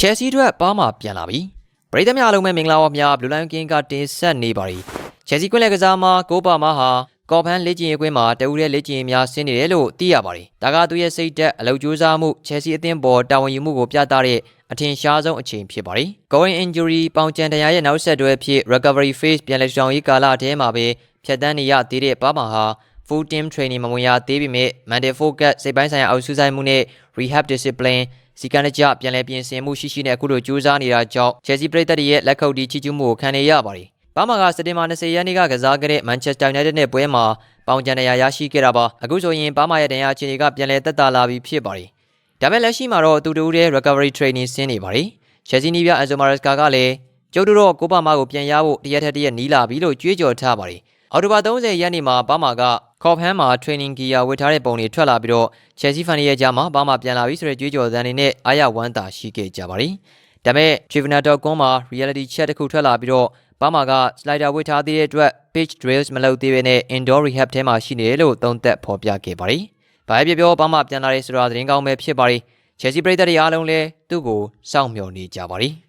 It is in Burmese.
ချယ်ဆီအတွက်ပါမာပြန်လာပြီပရိသတ်များအားလုံးပဲမင်္ဂလာပါများဘလူးလိုင်းကင်းကတင်ဆက်နေပါပြီချယ်ဆီကွင်းလက်ကစားမှာကိုပါမာဟာကော်ဖန်လေ့ကျင့်ရေးကွင်းမှာတအူးတဲ့လေ့ကျင့်ရေးများဆင်းနေတယ်လို့သိရပါတယ်ဒါကသူရဲ့စိတ်သက်အလုပ်ကြိုးစားမှုချယ်ဆီအသင်းပေါ်တာဝန်ယူမှုကိုပြသတဲ့အထင်ရှားဆုံးအချိန်ဖြစ်ပါတယ် going injury ပေါင်ကျန်တရားရဲ့နောက်ဆက်တွဲဖြစ် recovery phase ပြန်လည်ထူထောင်ရေးကာလအထဲမှာပဲဖြတ်တန်းနေရသေးတဲ့ပါမာဟာ full team training မဝင်ရသေးပေမဲ့ mental focus စိတ်ပိုင်းဆိုင်ရာအောက်ဆူဆိုင်မှုနဲ့ rehab discipline စီကံတကျပြန်လည်ပြင်ဆင်မှုရှိရှိနဲ့အခုလိုကြိုးစားနေတာကြောင့် Chelsea ပြည်သက်တွေရဲ့လက်ခုပ်တီးချီးကျူးမှုကိုခံနေရပါတယ်။ဘာမာကစက်တင်ဘာ20ရက်နေ့ကကစားခဲ့တဲ့ Manchester United နဲ့ပွဲမှာပေါင်ကျန်တရားရရှိခဲ့တာပါ။အခုဆိုရင်ဘာမာရဲ့တရားအခြေအနေကပြန်လည်သက်သာလာပြီဖြစ်ပါတယ်။ဒါပေမဲ့လက်ရှိမှာတော့သူတို့ရဲ့ recovery training ဆင်းနေပါတယ်။ Chelsea နီးပြ Enzo Maresca ကလည်းကျုပ်တို့တော့ကိုပါမာကိုပြန်ရဖို့တရက်ထက်တရက်နီးလာပြီလို့ကြွေးကြော်ထားပါတယ်။အော်တိုဘာ30ရက်နေ့မှာဘာမာက ကော့ဖဟမ်မှာ training gear ဝတ်ထားတဲ့ပုံတွေထွက်လာပြီးတော့ Chelsea fan တွေရဲ့ကြားမှာဘာမာပြန်လာပြီဆိုတဲ့ကြွေးကြော်သံတွေနဲ့အားရဝမ်းသာရှိခဲ့ကြပါတယ်။ဒါပေမဲ့ Trivenator.com မှာ reality check တစ်ခုထွက်လာပြီးတော့ဘာမာက slider ဝတ်ထားသေးတဲ့အတွက် pitch drills မလုပ်သေးဘဲနဲ့ indoor rehab ထဲမှာရှိနေတယ်လို့သုံးသပ်ဖော်ပြခဲ့ပါတယ်။ဘာပဲပြောဘာမာပြန်လာတဲ့ဆိုတာသတင်းကောင်းပဲဖြစ်ပါတယ်။ Chelsea ပြည်သက်တွေအားလုံးလည်းသူ့ကိုစောင့်မျှော်နေကြပါတယ်။